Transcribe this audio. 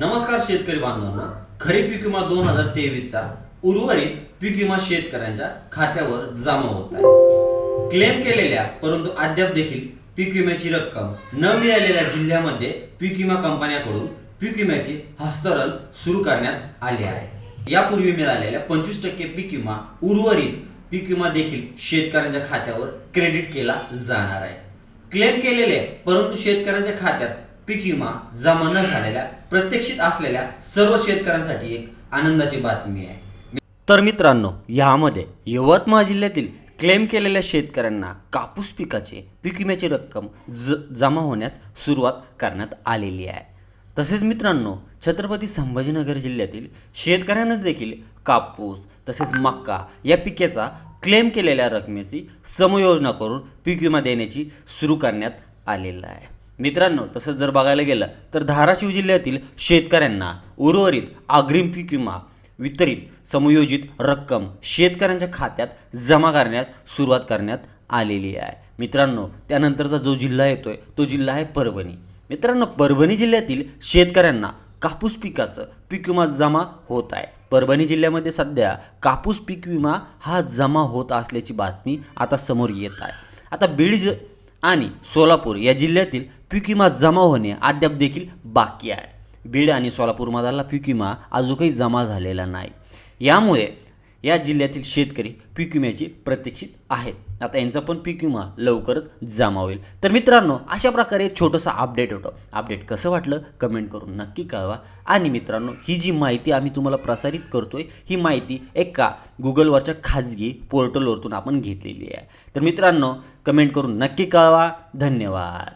नमस्कार शेतकरी बांधवांनो. खरीप पीक विमा दोन हजार तेवीसचा उर्वरित पीक विमा शेतकऱ्यांच्या खात्यावर जमा होत आहे. क्लेम केलेल्या परंतु अद्याप देखील पीक विम्याची रक्कम न मिळालेल्या जिल्ह्यामध्ये पीक विमा कंपन्याकडून पीक विम्याचे हस्तांतरण सुरू करण्यात आले आहे. यापूर्वी मिळालेल्या पंचवीस टक्के पीक विमा उर्वरित पीक विमा देखील शेतकऱ्यांच्या खात्यावर क्रेडिट केला जाणार आहे. क्लेम केलेले परंतु शेतकऱ्यांच्या खात्यात पीक विमा जमा न झालेल्या प्रत्यक्षित असलेल्या सर्व शेतकऱ्यांसाठी एक आनंदाची बातमी आहे. तर मित्रांनो यामध्ये यवतमाळ जिल्ह्यातील क्लेम केलेल्या शेतकऱ्यांना कापूस पिकाचे पीक विम्याची रक्कम ज जमा होण्यास सुरुवात करण्यात आलेली आहे. तसेच मित्रांनो छत्रपती संभाजीनगर जिल्ह्यातील शेतकऱ्यांना देखील कापूस तसेच मक्का या पिकेचा क्लेम केलेल्या रकमेची समयोजना करून पीक विमा देण्याची सुरू करण्यात आलेला आहे. मित्रांनो तसंच जर बघायला गेलं तर धाराशिव जिल्ह्यातील शेतकऱ्यांना उर्वरित अग्रिम पीक विमा वितरित समयोजित रक्कम शेतकऱ्यांच्या खात्यात जमा करण्यास सुरुवात करण्यात आलेली आहे. मित्रांनो त्यानंतरचा जो जिल्हा येतोय तो जिल्हा आहे परभणी. मित्रांनो परभणी जिल्ह्यातील शेतकऱ्यांना कापूस पिकाचं पीक विमा जमा होत आहे. परभणी जिल्ह्यामध्ये सध्या कापूस पीक विमा हा जमा होत असल्याची बातमी आता समोर येत आहे. आता बीड ज आणि सोलापूर या जिल्ह्यातील पीक विमा जमा होणे अद्याप देखील बाकी आहे. बीड आणि सोलापूरमधला पीक विमा अजूनही जमा झालेला नाही. यामुळे या जिल्ह्यातील शेतकरी पीक विम्याची प्रतीक्षित आहेत. आता यांचा पण पीक विमा लवकरच जमा होईल. तर मित्रांनो अशा प्रकारे छोटंसं अपडेट होतं. अपडेट कसं वाटलं? कमेंट करून नक्की कळवा. आणि मित्रांनो ही जी माहिती आम्ही तुम्हाला प्रसारित करतोय ही माहिती एका गुगलवरच्या खाजगी पोर्टलवरतून आपण घेतलेली आहे. तर मित्रांनो कमेंट करून नक्की कळवा. धन्यवाद.